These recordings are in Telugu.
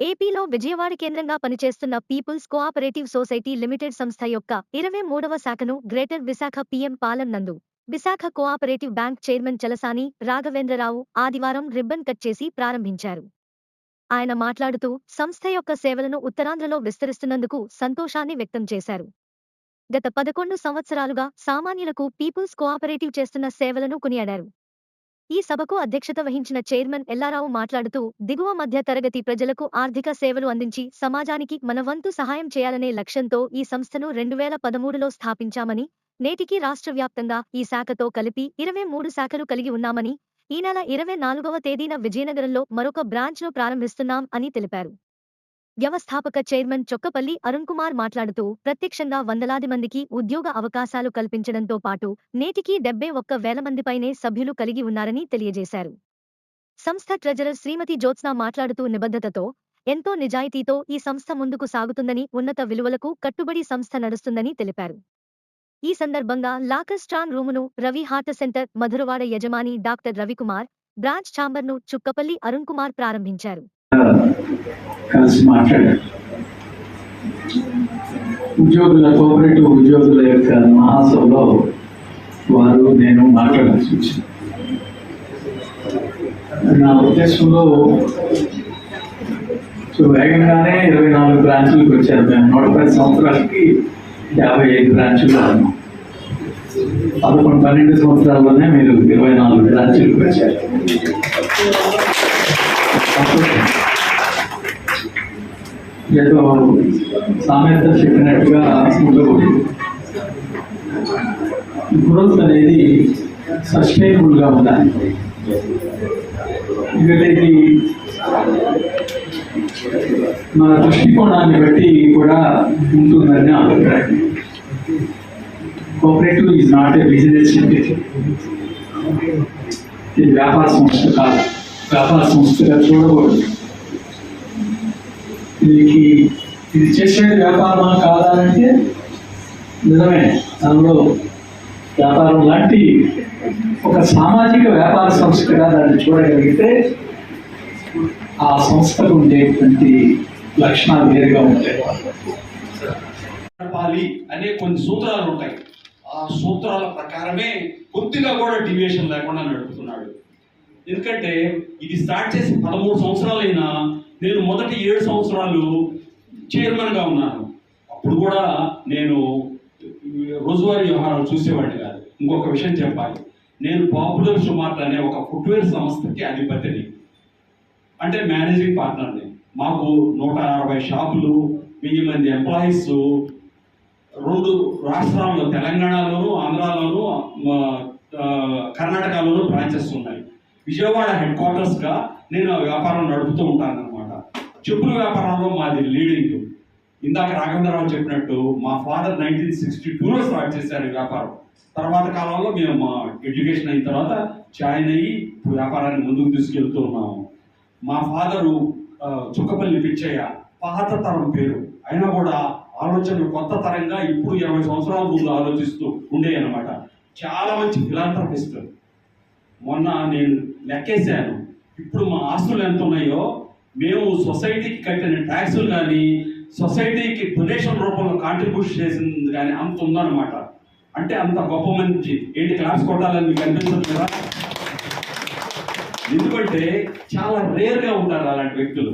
ఏపీలో విజయవాడ కేంద్రంగా పనిచేస్తున్న పీపుల్స్ కోఆపరేటివ్ సొసైటీ లిమిటెడ్ సంస్థ యొక్క ఇరవై మూడవ శాఖను గ్రేటర్ విశాఖ పీఎం పాలెం నందు Visakha cooperative bank chairman Chalasani Raghavendra Rao ఆదివారం రిబ్బన్ కట్ చేసి ప్రారంభించారు. ఆయన మాట్లాడుతూ సంస్థ యొక్క సేవలను ఉత్తరాంధ్రలో విస్తరిస్తున్నందుకు సంతోషాన్ని వ్యక్తం చేశారు. గత పదకొండు సంవత్సరాలుగా సామాన్యులకు పీపుల్స్ కోఆపరేటివ్ చేస్తున్న సేవలను కొనియాడారు. ఈ సభకు అధ్యక్షత వహించిన చైర్మన్ ఎల్లారావు మాట్లాడుతూ దిగువ మధ్య తరగతి ప్రజలకు ఆర్థిక సేవలు అందించి సమాజానికి మనవంతు సహాయం చేయాలనే లక్ష్యంతో ఈ సంస్థను రెండు వేల పదమూడులో స్థాపించామని నేటికి రాష్ట్ర వ్యాప్తంగా ఈ శాఖతో కలిపి ఇరవై మూడు శాఖలు కలిగి ఉన్నామని ఈ నెల ఇరవై నాలుగవ తేదీన విజయనగరంలో మరొక బ్రాంచ్ను ప్రారంభిస్తున్నాం అని తెలిపారు. వ్యవస్థాపక చైర్మన్ చొక్కపల్లి అరుణ్ కుమార్ మాట్లాడుతూ ప్రత్యక్షంగా వందలాది మందికి ఉద్యోగ అవకాశాలు కల్పించడంతో పాటు నేటికీ డెబ్బై ఒక్క వేల మందిపైనే సభ్యులు కలిగి ఉన్నారని తెలియజేశారు. సంస్థ ట్రెజరర్ శ్రీమతి జ్యోత్స్న మాట్లాడుతూ నిబద్ధతతో ఎంతో నిజాయితీతో ఈ సంస్థ ముందుకు సాగుతుందని ఉన్నత విలువలకు కట్టుబడి సంస్థ నడుస్తుందని తెలిపారు. ఈ సందర్భంగా లాకర్ స్ట్రాంగ్ రూమును రవి హార్ట్ సెంటర్ మధురవాడ యజమాని డాక్టర్ రవికుమార్ బ్రాంచ్ ఛాంబర్ను చుక్కపల్లి అరుణ్ కుమార్ ప్రారంభించారు. ఉద్యోగుల కోఆపరేటివ్ ఉద్యోగుల యొక్క మహాసభలో వారు నేను మాట్లాడాల్సి వచ్చింది. నా ఉద్దేశంలో సో వేగంగానే ఇరవై నాలుగు బ్రాంచులకు వచ్చారు. మేము నూట పది సంవత్సరాలకి యాభై ఐదు బ్రాంచులు పదకొండు పన్నెండు సంవత్సరాల్లోనే మీరు ఇరవై నాలుగు బ్రాంచులు వచ్చారు. ఏదో సామెత చెప్పినట్టుగా ఉండకూడదు గ్రోత్ అనేది సస్టైనబుల్గా ఉండాలి. ఎందుకంటే ఇది మన దృష్టికోణాన్ని బట్టి కూడా ఉంటుందని అభిప్రాయం. Cooperative is not a business ఇది వ్యాపార సంస్థ కాదు. వ్యాపార సంస్థగా చూడకూడదు. దీనికి ఇది చేసేది వ్యాపారమా కాదా అంటే నిజమే. దానిలో వ్యాపారం లాంటి ఒక సామాజిక వ్యాపార సంస్థగా దాన్ని చూడగలిగితే ఆ సంస్థకు ఉండేటువంటి లక్షణాలు వేరుగా ఉంటాయి. నడపాలి అనే కొన్ని సూత్రాలు ఉంటాయి. ఆ సూత్రాల ప్రకారమే కొద్దిగా కూడా డివియేషన్ లేకుండా నడుపుతున్నాడు. ఎందుకంటే ఇది స్టార్ట్ చేసి పదమూడు సంవత్సరాలైనా నేను మొదటి ఏడు సంవత్సరాలు చైర్మన్గా ఉన్నాను. అప్పుడు కూడా నేను రోజువారీ వ్యవహారాలు చూసేవాడిని కాదు. ఇంకొక విషయం చెప్పాలి. నేను పాపులర్ సుమార్ట్ అనే ఒక ఫుట్వేర్ సంస్థకి అధిపతిని. అంటే మేనేజింగ్ పార్ట్నర్ని మాకు నూట అరవై షాపులు వెయ్యి మంది ఎంప్లాయీస్ రెండు రాష్ట్రాల్లో తెలంగాణలోను ఆంధ్రాలోను కర్ణాటకలోను బ్రాంచెస్ ఉన్నాయి. విజయవాడ హెడ్ క్వార్టర్స్గా నేను ఆ వ్యాపారం నడుపుతూ ఉంటాను అనమాట చెప్పుల వ్యాపారంలో మాది లీడింగ్ ఇందాక రాఘవేంద్రరావు చెప్పినట్టు మా ఫాదర్ నైన్టీన్ సిక్స్టీ టూలో స్టార్ట్ చేశారు వ్యాపారం. తర్వాత కాలంలో మేము మా ఎడ్యుకేషన్ అయిన తర్వాత జాయిన్ అయ్యి వ్యాపారాన్ని ముందుకు తీసుకెళ్తూ ఉన్నాము. మా ఫాదరు చుక్కపల్లి పిచ్చయ్య పాత తరం పేరు. అయినా కూడా ఆలోచనలు కొత్త తరంగా ఇప్పుడు ఇరవై సంవత్సరాల ముందు ఆలోచిస్తూ ఉండే అనమాట చాలా మంచి ఫిలాంథ్రపిస్ట్ మొన్న నేను లెక్కేశాను. ఇప్పుడు మా ఆస్తులు ఎంత ఉన్నాయో మేము సొసైటీకి కట్టిన ట్యాక్సులు కానీ సొసైటీకి డొనేషన్ రూపంలో కాంట్రిబ్యూషన్ చేసింది కానీ అంత ఉందన్నమాట. అంటే అంత గొప్ప మంచి. ఏంటి క్లాస్ కొట్టాలని మీకు అనిపిస్తుంది కదా? ఎందుకంటే చాలా రేర్గా ఉంటారు అలాంటి వ్యక్తులు.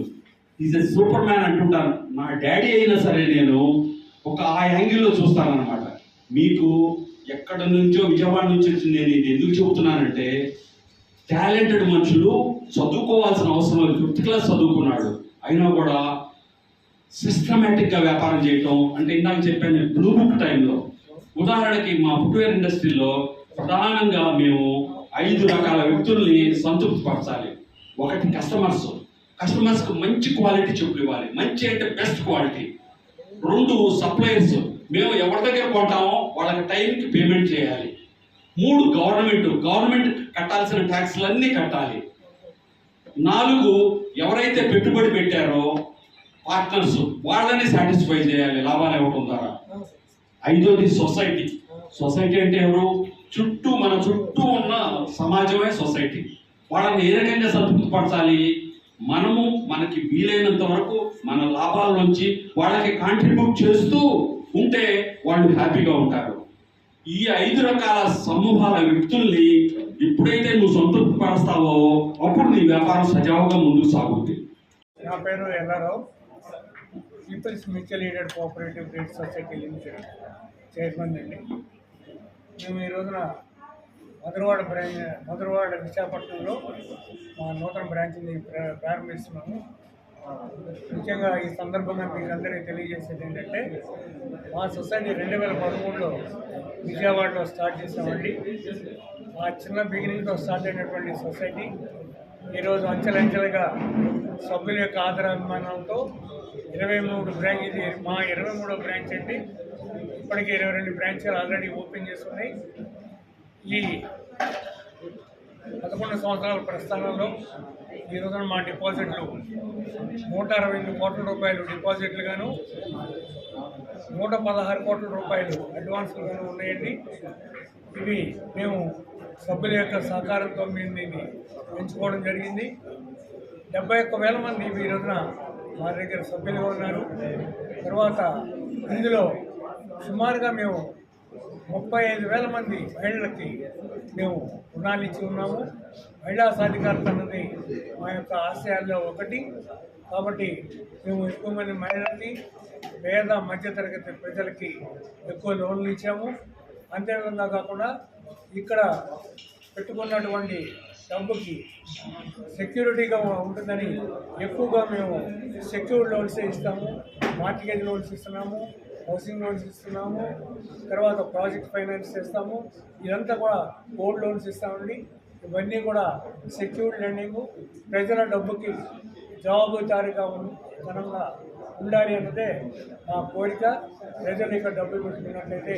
ఈజ్ ఎ సూపర్ మ్యాన్ అంటుంటాను నా డాడీ అయినా సరే నేను ఒక ఆ యాంగిల్లో చూస్తానన్నమాట. మీకు ఎక్కడ నుంచో విజయవాడ నుంచి వచ్చి నేను ఇది ఎందుకు చెబుతున్నానంటే టాలెంటెడ్ మనుషులు చదువుకోవాల్సిన అవసరం లేదు. ఫిఫ్త్ క్లాస్ చదువుకున్నాడు. అయినా కూడా సిస్టమేటిక్గా వ్యాపారం చేయటం అంటే ఇందాక చెప్పాను బ్లూ బుక్ టైంలో ఉదాహరణకి మా ఫుట్వేర్ ఇండస్ట్రీలో ప్రధానంగా మేము ఐదు రకాల వ్యక్తుల్ని సంతృప్తిపరచాలి. ఒకటి కస్టమర్స్ కస్టమర్స్కి మంచి క్వాలిటీ చెప్పులు ఇవ్వాలి. మంచి అంటే బెస్ట్ క్వాలిటీ రెండు సప్లయర్స్ మేము ఎవరి దగ్గర కొంటామో వాళ్ళకి టైంకి పేమెంట్ చేయాలి. మూడు గవర్నమెంట్ గవర్నమెంట్ కట్టాల్సిన ట్యాక్స్లన్నీ కట్టాలి. నాలుగు ఎవరైతే పెట్టుబడి పెట్టారో పార్ట్నర్స్ వాళ్ళని సాటిస్ఫై చేయాలి. లాభాలు ఇవ్వడం ద్వారా. ఐదోది సొసైటీ సొసైటీ అంటే ఎవరు? చుట్టూ మన చుట్టూ ఉన్న సమాజమే సొసైటీ. వాళ్ళని ఏ రకంగా సంతృప్తిపరచాలి? మనము మనకి వీలైనంత వరకు మన లాభాల నుంచి వాళ్ళకి కాంట్రిబ్యూట్ చేస్తూ ఉంటే వాళ్ళు హ్యాపీగా ఉంటారు. ఈ ఐదు రకాల సమూహాల వ్యక్తుల్ని ఎప్పుడైతే నువ్వు సంతృప్తి పరుస్తావో అప్పుడు నీ వ్యాపారం సజావుగా ముందుకు సాగుతుంది నా పేరు Ellarao. Peoples mutual aided cooperative credit society limited chairman అండి. మేము ఈ రోజున మధురవాడ బ్రాంచ్ మధురవాడ విశాఖపట్నంలో మా నూతన బ్రాంచ్ని ప్ర- ప్రారంభిస్తున్నాము. ముఖ్యంగా ఈ సందర్భంగా మీకు అందరికీ తెలియజేసేది ఏంటంటే మా సొసైటీ రెండు వేల పదమూడులో విజయవాడలో స్టార్ట్ చేసామండి మా చిన్న బిగినింగ్తో స్టార్ట్ అయినటువంటి సొసైటీ ఈరోజు అంచెలంచెలుగా సభ్యుల యొక్క ఆదరాభిమానంతో ఇరవై మూడు బ్రాంచ్ ఇది మా ఇరవై మూడో బ్రాంచ్ అండి. ఇప్పటికే ఇరవై రెండు బ్రాంచ్లు ఆల్రెడీ ఓపెన్ చేస్తున్నాయి ఈ పదకొండు సంవత్సరాల ప్రస్థానంలో ఈ రోజున మా డిపాజిట్లు నూట అరవై ఎనిమిది కోట్ల రూపాయలు డిపాజిట్లు గాను నూట పదహారు కోట్ల రూపాయలు అడ్వాన్స్లు గాను ఉన్నాయండి. ఇవి మేము సభ్యుల యొక్క సహకారంతో మేము దీన్ని పెంచుకోవడం జరిగింది. డెబ్బై ఒక్క వేల మంది ఈ రోజున మా దగ్గర సభ్యులుగా ఉన్నారు. తర్వాత ఇందులో సుమారుగా మేము ముప్పై ఐదు వేల మంది మహిళలకి మేము రుణాలు ఇచ్చి ఉన్నాము. మహిళా సాధికారత అన్నది మా యొక్క ఆశయాల్లో ఒకటి. కాబట్టి మేము ఎక్కువ మంది మహిళలకి పేద మధ్యతరగతి ప్రజలకి ఎక్కువ లోన్లు ఇచ్చాము. అంతేవిధంగా కాకుండా ఇక్కడ పెట్టుకున్నటువంటి డబ్బుకి సెక్యూరిటీగా ఉంటుందని ఎక్కువగా మేము సెక్యూర్డ్ లోన్స్ ఇస్తాము. మార్టిగేజ్ లోన్స్ ఇస్తున్నాము. హౌసింగ్ లోన్స్ ఇస్తున్నాము తర్వాత ప్రాజెక్ట్ ఫైనాన్స్ చేస్తాము. ఇదంతా కూడా గోల్డ్ లోన్స్ ఇస్తామండి. ఇవన్నీ కూడా సెక్యూర్డ్ లెండింగ్. ప్రజల డబ్బుకి జవాబుదారీగా ఉన్- ఘనంగా ఉండాలి అన్నదే మా కోరిక. ప్రజలు ఇక్కడ డబ్బులు పెట్టుకున్నట్లయితే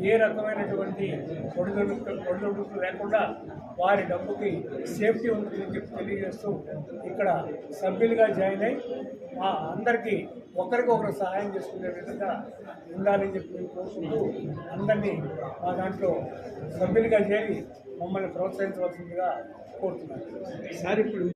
ఏ రకమైనటువంటి ఒడిదొడుకు ఒడిదొడుకు లేకుండా వారి డబ్బుకి సేఫ్టీ ఉంటుందని చెప్పి తెలియజేస్తూ ఇక్కడ సభ్యులుగా జాయిన్ అయి అందరికీ ఒకరికొకరు సహాయం చేసుకునే విధంగా ఉండాలని చెప్పి మేము కోరుకుంటూ అందరినీ మా దాంట్లో సభ్యులుగా చేరి మమ్మల్ని ప్రోత్సహించవలసిందిగా కోరుతున్నాను. సార్ ఇప్పుడు